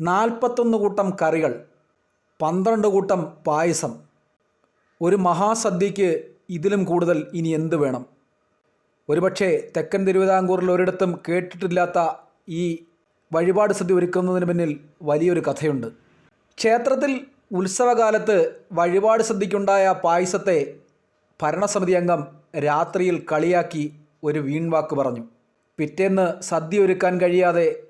നാൽപ്പത്തൊന്ന് കൂട്ടം കറികൾ പന്ത്രണ്ട് കൂട്ടം പായസം. ഒരു മഹാസദ്യയ്ക്ക് ഇതിലും കൂടുതൽ ഇനി എന്ത് വേണം? ഒരുപക്ഷെ തെക്കൻ തിരുവിതാംകൂറിൽ ഒരിടത്തും കേട്ടിട്ടില്ലാത്ത ഈ വഴിപാട് സദ്യ ഒരുക്കുന്നതിന് പിന്നിൽ വലിയൊരു കഥയുണ്ട്. ക്ഷേത്രത്തിൽ ഉത്സവകാലത്ത് വഴിപാട് സദ്യയ്ക്കുണ്ടായ പായസത്തെ ഭരണസമിതി അംഗം രാത്രിയിൽ കളിയാക്കി ഒരു വീൺവാക്ക് പറഞ്ഞു. പിറ്റേന്ന് സദ്യ ഒരുക്കാൻ കഴിയാതെ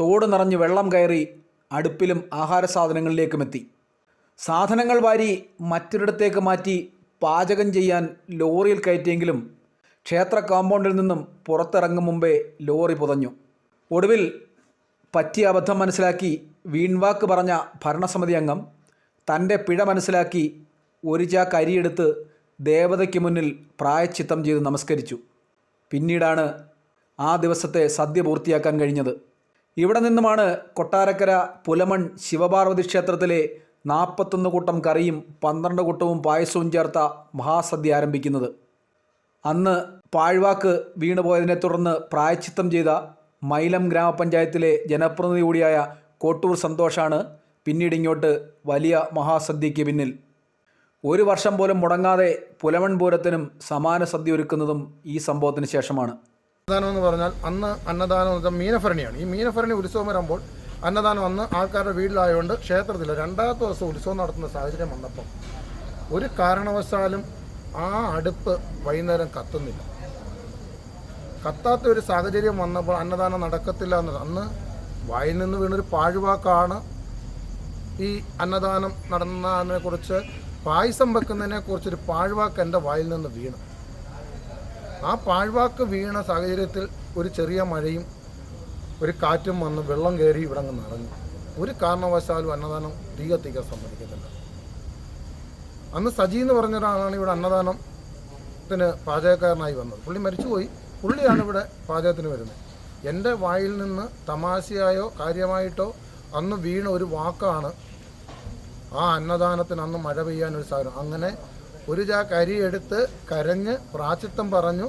തോട് നിറഞ്ഞ് വെള്ളം കയറി അടുപ്പിലും ആഹാര സാധനങ്ങളിലേക്കും എത്തി. സാധനങ്ങൾ വാരി മറ്റൊരിടത്തേക്ക് മാറ്റി പാചകം ചെയ്യാൻ ലോറിയിൽ കയറ്റിയെങ്കിലും ക്ഷേത്ര കോമ്പൗണ്ടിൽ നിന്നും പുറത്തിറങ്ങും മുമ്പേ ലോറി പുതഞ്ഞു. ഒടുവിൽ പറ്റിയ അബദ്ധം മനസ്സിലാക്കി വീൺവാക്ക് പറഞ്ഞ ഭരണസമിതി അംഗം തന്റെ പിഴ മനസ്സിലാക്കി ഒരു ചാക്ക് അരിയെടുത്ത് ദേവതയ്ക്ക് മുന്നിൽ പ്രായച്ചിത്തം ചെയ്ത് നമസ്കരിച്ചു. പിന്നീടാണ് ആ ദിവസത്തെ സദ്യ പൂർത്തിയാക്കാൻ കഴിഞ്ഞത്. ഇവിടെ നിന്നുമാണ് കൊട്ടാരക്കര പുലമൺ ശിവപാർവതി ക്ഷേത്രത്തിലെ നാൽപ്പത്തൊന്ന് കൂട്ടം കറിയും പന്ത്രണ്ട് കൂട്ടവും പായസവും ചേർത്ത മഹാസദ്യ ആരംഭിക്കുന്നത്. അന്ന് പാഴ്വാക്ക് വീണുപോയതിനെ തുടർന്ന് പ്രായച്ചിത്തം ചെയ്ത മൈലം ഗ്രാമപഞ്ചായത്തിലെ ജനപ്രതിനിധി കൂടിയായ കോട്ടൂർ സന്തോഷാണ് പിന്നീട് ഇങ്ങോട്ട് വലിയ മഹാസദ്യയ്ക്ക് പിന്നിൽ. ഒരു വർഷം പോലും മുടങ്ങാതെ പുലമൺ പൂരത്തിനും സമാന സദ്യ ഒരുക്കുന്നതും ഈ സംഭവത്തിന് ശേഷമാണ്. അന്നദാനം എന്ന് പറഞ്ഞാൽ അന്ന് അന്നദാനം എന്ന് വെച്ചാൽ മീനഭരണിയാണ്. ഈ മീനഭരണി ഉത്സവം വരുമ്പോൾ അന്നദാനം അന്ന് ആൾക്കാരുടെ വീട്ടിലായതുകൊണ്ട് ക്ഷേത്രത്തിൽ രണ്ടാമത്തെ ദിവസം ഉത്സവം നടത്തുന്ന സാഹചര്യം വന്നപ്പോൾ ഒരു കാരണവശാലും ആ അടുപ്പ് വൈകുന്നേരം കത്തുന്നില്ല. കത്താത്ത ഒരു സാഹചര്യം വന്നപ്പോൾ അന്നദാനം നടക്കത്തില്ല എന്നത് അന്ന് വായിൽ നിന്ന് വീണൊരു പാഴ്വാക്കാണ് ഈ അന്നദാനം നടന്നതിനെക്കുറിച്ച് പായസം വെക്കുന്നതിനെക്കുറിച്ചൊരു പാഴ്വാക്ക് എന്റെ വായിൽ നിന്ന് വീണു. ആ പാഴ്വാക്ക് വീണ സാഹചര്യത്തിൽ ഒരു ചെറിയ മഴയും ഒരു കാറ്റും വന്ന് വെള്ളം കയറി ഇവിടെ അങ്ങ് നിറഞ്ഞു. ഒരു കാരണവശാലും അന്നദാനം തീ കത്തിക്കാൻ സമ്മതിക്കത്തില്ല. അന്ന് സജി എന്ന് പറഞ്ഞ ഒരാളാണ് ഇവിടെ അന്നദാനത്തിന് പാചകക്കാരനായി വന്നത്. പുള്ളി മരിച്ചുപോയി. പുള്ളിയാണ് ഇവിടെ പാചകത്തിന് വരുന്നത്. എന്റെ വായിൽ നിന്ന് തമാശയായോ കാര്യമായിട്ടോ അന്ന് വീണ ഒരു വാക്കാണ് ആ അന്നദാനത്തിന് അന്ന് മഴ പെയ്യാൻ ഒരു സാധനം. അങ്ങനെ ഒരു ചാക്ക് അരിയെടുത്ത് കരഞ്ഞ് പ്രാച്ചിത്തം പറഞ്ഞു.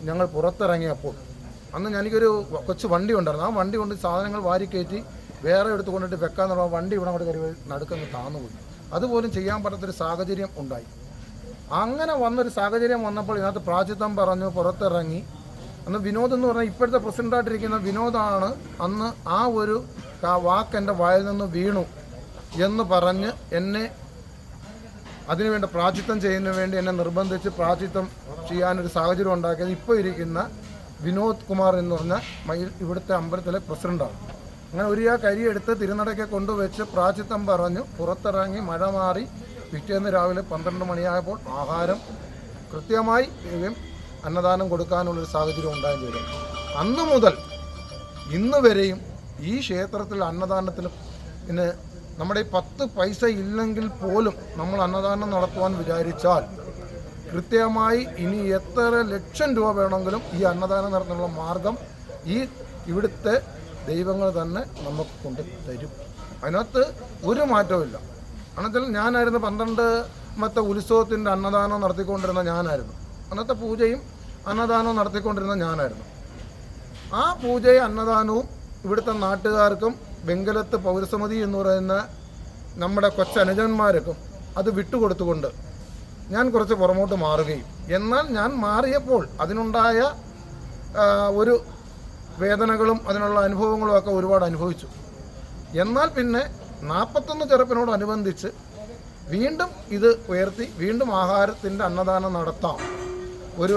ഞങ്ങൾ പുറത്തിറങ്ങിയപ്പോൾ അന്ന് ഞാനിക്കൊരു കൊച്ചു വണ്ടി ഉണ്ടായിരുന്നു ആ വണ്ടി കൊണ്ട് സാധനങ്ങൾ വാരിക്കയറ്റി വേറെ എടുത്ത് കൊണ്ടിട്ട് വെക്കാന്ന് പറഞ്ഞാൽ വണ്ടി ഇവിടെ അങ്ങോട്ട് കയറി നടുക്കങ്ങ് താന്നുപോയി അതുപോലും ചെയ്യാൻ പറ്റാത്തൊരു സാഹചര്യം ഉണ്ടായി. അങ്ങനെ വന്നൊരു സാഹചര്യം വന്നപ്പോൾ ഇതിനകത്ത് പ്രാചിത്വം പറഞ്ഞു പുറത്തിറങ്ങി. അന്ന് വിനോദ് എന്ന് പറഞ്ഞാൽ ഇപ്പോഴത്തെ പ്രസിഡന്റായിട്ടിരിക്കുന്ന വിനോദാണ് അന്ന് ആ ഒരു വാക്ക് എന്റെ വായിൽ നിന്ന് വീണു എന്ന് പറഞ്ഞ് എന്നെ അതിനുവേണ്ട പ്രാചിത്വം ചെയ്യുന്നതിന് വേണ്ടി എന്നെ നിർബന്ധിച്ച് പ്രാചിത്വം ചെയ്യാനൊരു സാഹചര്യം ഉണ്ടാക്കിയത് ഇപ്പോൾ ഇരിക്കുന്ന വിനോദ് കുമാർ എന്ന് പറഞ്ഞ മയിൽ ഇവിടുത്തെ അമ്പലത്തിലെ പ്രസിഡന്റാണ്. അങ്ങനെ ഒരു ആ കരിയെടുത്ത് തിരുനടയ്ക്ക് കൊണ്ടുവച്ച് പ്രാചിത്വം പറഞ്ഞു പുറത്തിറങ്ങി മഴ മാറി പിറ്റേന്ന് രാവിലെ പന്ത്രണ്ട് മണിയായപ്പോൾ ആഹാരം കൃത്യമായി അന്നദാനം കൊടുക്കാനുള്ളൊരു സാഹചര്യം ഉണ്ടായെന്ന് വരും അന്നു മുതൽ ഇന്ന് വരെയും ഈ ക്ഷേത്രത്തിൽ അന്നദാനത്തിന് നമ്മുടെ ഈ പത്ത് പൈസ ഇല്ലെങ്കിൽ പോലും നമ്മൾ അന്നദാനം നടത്തുവാൻ വിചാരിച്ചാൽ കൃത്യമായി ഇനി എത്ര ലക്ഷം രൂപ വേണമെങ്കിലും ഈ അന്നദാനം നടത്തുന്നുള്ള മാർഗം ഈ ഇവിടുത്തെ ദൈവങ്ങൾ തന്നെ നമുക്ക് കൊണ്ട് തരും. അതിനകത്ത് ഒരു മാറ്റവുമില്ല അന്നത്തിൽ ഞാനായിരുന്നു പന്ത്രണ്ട് മത്തെ ഉത്സവത്തിന്റെ അന്നദാനം നടത്തിക്കൊണ്ടിരുന്ന ഞാനായിരുന്നു. അന്നത്തെ പൂജയും അന്നദാനവും നടത്തിക്കൊണ്ടിരുന്ന ഞാനായിരുന്നു. ആ പൂജയും അന്നദാനവും ഇവിടുത്തെ നാട്ടുകാർക്കും വെങ്കലത്ത് പൗരസമിതി എന്ന് പറയുന്ന നമ്മുടെ കൊച്ചനുജന്മാർക്കും അത് വിട്ടുകൊടുത്തുകൊണ്ട് ഞാൻ കുറച്ച് പുറമോട്ട് മാറുകയും. എന്നാൽ ഞാൻ മാറിയപ്പോൾ അതിനുണ്ടായ ഒരു വേദനകളും അതിനുള്ള അനുഭവങ്ങളും ഒക്കെ ഒരുപാട് അനുഭവിച്ചു. എന്നാൽ പിന്നെ നാൽപ്പത്തൊന്ന് ചെറുപ്പിനോടനുബന്ധിച്ച് വീണ്ടും ഇത് ഉയർത്തി വീണ്ടും ആഹാരത്തിന്റെ അന്നദാനം നടത്താം. ഒരു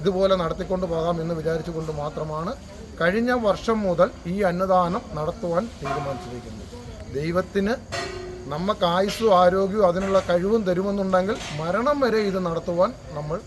ഇതുപോലെ നടത്തിക്കൊണ്ട് പോകാം എന്ന് വിചാരിച്ചുകൊണ്ട് മാത്രമാണ് കഴിഞ്ഞ വർഷം മുതൽ ഈ അന്നദാനം നടത്തുവാൻ തീരുമാനിച്ചിരിക്കുന്നു. ദൈവത്തിന് നമുക്ക് ആയുസ്സും ആരോഗ്യവും അതിനുള്ള കഴിവും തരുമെന്നുണ്ടെങ്കിൽ മരണം വരെ ഇത് നടത്തുവാൻ നമ്മൾ